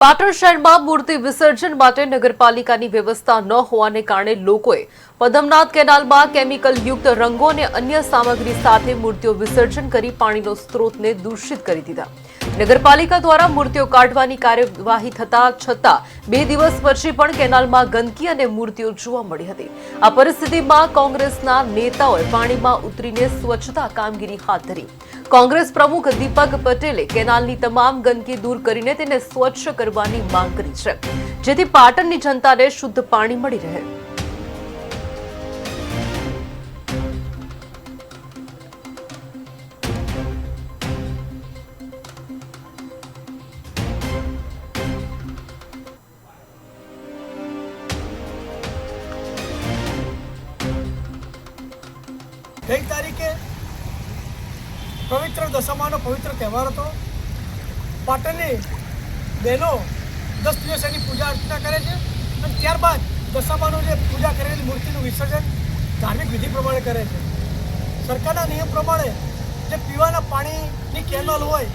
પાટણ શહેરમાં મૂર્તિ વિસર્જન માટે નગરપાલિકાની વ્યવસ્થા ન હોવાને કારણે લોકોએ પદમનાથ કેનાલમાં કેમિકલ યુક્ત રંગો અને અન્ય સામગ્રી સાથે મૂર્તિઓ વિસર્જન કરી પાણીનો સ્ત્રોતને દૂષિત કરી દીધા. નગરપાલિકા દ્વારા મૂર્તિઓ કાઢવાની કાર્યવાહી થતા છતાં બે દિવસ પછી પણ કેનાલમાં ગંદકી અને મૂર્તિઓ જોવા મળી હતી. આ પરિસ્થિતિમાં કોંગ્રેસના નેતાઓએ પાણીમાં ઉતરીને સ્વચ્છતા કામગીરી હાથ ધરી. કોંગ્રેસ પ્રમુખ દીપક પટેલે કેનાલની તમામ ગંદકી દૂર કરીને તેને સ્વચ્છ કરવાની માંગ કરી છે, જેથી પાટણની જનતાને શુદ્ધ પાણી મળી રહે. ગઈ તારીખે પવિત્ર દશામાનો પવિત્ર તહેવાર હતો. પાટણની બહેનો દસ દિવસ એની પૂજા અર્ચના કરે છે અને ત્યારબાદ દશામાનું જે પૂજા કરેલી મૂર્તિનું વિસર્જન ધાર્મિક વિધિ પ્રમાણે કરે છે. સરકારના નિયમ પ્રમાણે જે પીવાના પાણીની કેનલ હોય,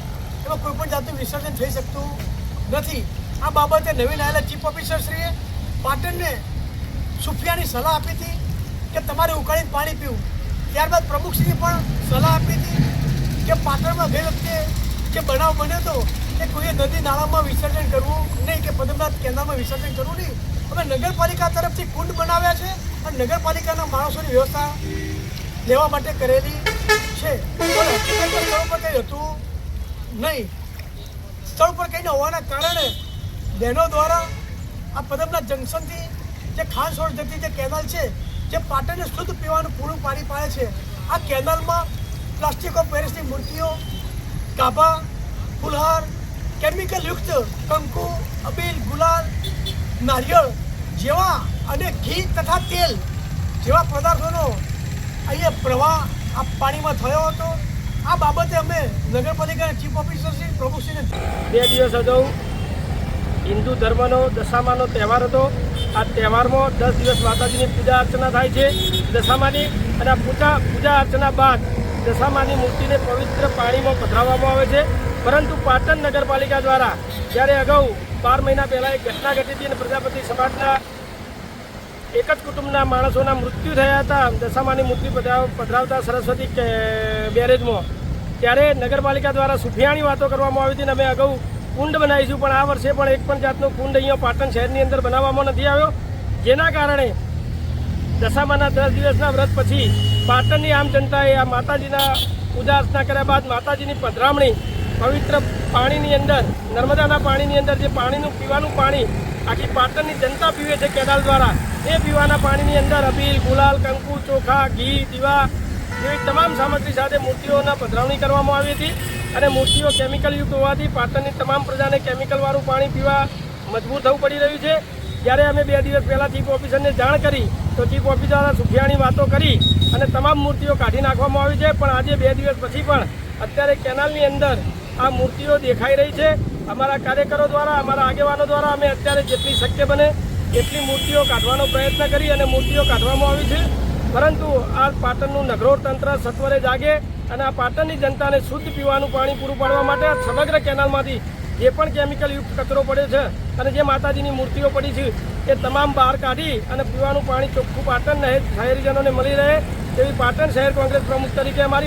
એમાં કોઈ પણ જાતનું વિસર્જન થઈ શકતું નથી. આ બાબતે નવીન આવેલા ચીફ ઓફિસરશ્રીએ પાટણને સુફિયાની સલાહ આપી હતી કે તમારે ઉકાળીને પાણી પીવું. ત્યારબાદ પ્રમુખશ્રીએ પણ સલાહ આપી હતી કે પાટણમાં ગઈ વખતે જે બનાવ બન્યો હતો કે કોઈએ નદી નાળામાં વિસર્જન કરવું નહીં કે પદમનાથ કેનાલમાં વિસર્જન કરવું નહીં. અમે નગરપાલિકા તરફથી કુંડ બનાવ્યા છે અને નગરપાલિકાના માણસોની વ્યવસ્થા લેવા માટે કરેલી છે. પણ સ્થળ પર કંઈ હતું નહીં. સ્થળ પર કંઈ ન હોવાના કારણે બહેનો દ્વારા આ પદમનાથ જંકશનથી જે ખાનસોડ જતી જે કેનાલ છે જે પાટણને શુદ્ધ પીવાનું પૂરું પાણી પાડે છે. આ કેનાલમાં પ્લાસ્ટિક પેરિસની મૂર્તિઓ ગાભા ફુલહાર કેમિકલયુક્ત કંકુ, અબીલ, ગુલાલ, નારિયેળ જેવા અને ઘી તથા તેલ જેવા પદાર્થોનો અહીંયા પ્રવાહ આ પાણીમાં થયો હતો. આ બાબતે અમે નગરપાલિકાના ચીફ ઓફિસર શ્રી પ્રમુખશ્રીને બે દિવસ અગાઉ હિન્દુ ધર્મનો દશામાનો તહેવાર હતો. આ તહેવારમાં દસ દિવસ માતાજીની પૂજા અર્ચના થાય છે. દશામાની અને પૂજા પૂજા અર્ચના બાદ દશામાની મૂર્તિને પવિત્ર પાણીમાં પધરાવવામાં આવે છે. પરંતુ પાટણ નગરપાલિકા દ્વારા જ્યારે અગાઉ બાર મહિના પહેલાં એક ઘટના ઘટી હતી અને પ્રજાપતિ સમાજના એક જ કુટુંબના માણસોના મૃત્યુ થયા હતા. દશામાની મૂર્તિ પધરાવ- પધરાવતા સરસ્વતી બેરેજમાં. ત્યારે નગરપાલિકા દ્વારા સુફિયાણી વાતો કરવામાં આવી હતી અને અમે અગાઉ કુંડ બનાવીશું, પણ આ વર્ષે પણ એક પણ જાતનો કુંડ અહીંયા પાટણ શહેરની અંદર બનાવવામાં નથી આવ્યો. જેના કારણે દશામાના દસ દિવસના વ્રત પછી પાટણની આમ જનતાએ આ માતાજીના અર્ચના કર્યા બાદ માતાજીની પધરામણી પવિત્ર પાણીની અંદર, નર્મદાના પાણીની અંદર જે પાણીનું પીવાનું પાણી આખી પાટણની જનતા પીવે છે કેનાલ દ્વારા, એ પીવાના પાણીની અંદર અબીલ, ગુલાલ, કંકુ, ચોખા, ઘી, દીવા જેવી તમામ સામગ્રી સાથે મૂર્તિઓના પધરાવણી કરવામાં આવી હતી. અને મૂર્તિઓ કેમિકલયુક્ત હોવાથી પાટણની તમામ પ્રજાને કેમિકલવાળું પાણી પીવા મજબૂર થવું પડી રહ્યું છે. જ્યારે અમે બે દિવસ પહેલાં ચીફ ઓફિસરને જાણ કરી, તો ચીફ ઓફિસર સુફિયાની વાતો કરી અને તમામ મૂર્તિઓ કાઢી નાખવામાં આવી છે. પણ આજે બે દિવસ પછી પણ અત્યારે કેનાલની અંદર આ મૂર્તિઓ દેખાઈ રહી છે. અમારા કાર્યકરો દ્વારા, અમારા આગેવાનો દ્વારા અમે અત્યારે જેટલી શક્ય બને એટલી મૂર્તિઓ કાઢવાનો પ્રયત્ન કરી અને મૂર્તિઓ કાઢવામાં આવી છે. પરંતુ આ પાટણનું નગરોળ તંત્ર સત્વરે જાગે અને આ પાટણની જનતાને શુદ્ધ પીવાનું પાણી પૂરું પાડવા માટે સમગ્ર કેનાલમાંથી જે પણ કેમિકલયુક્ત કચરો પડ્યો છે અને જે માતાજીની મૂર્તિઓ પડી છે, એ તમામ બહાર કાઢી અને પીવાનું પાણી ચોખ્ખું પાટણ શહેરીજનોને મળી રહે તેવી પાટણ શહેર કોંગ્રેસ પ્રમુખ તરીકે અમારી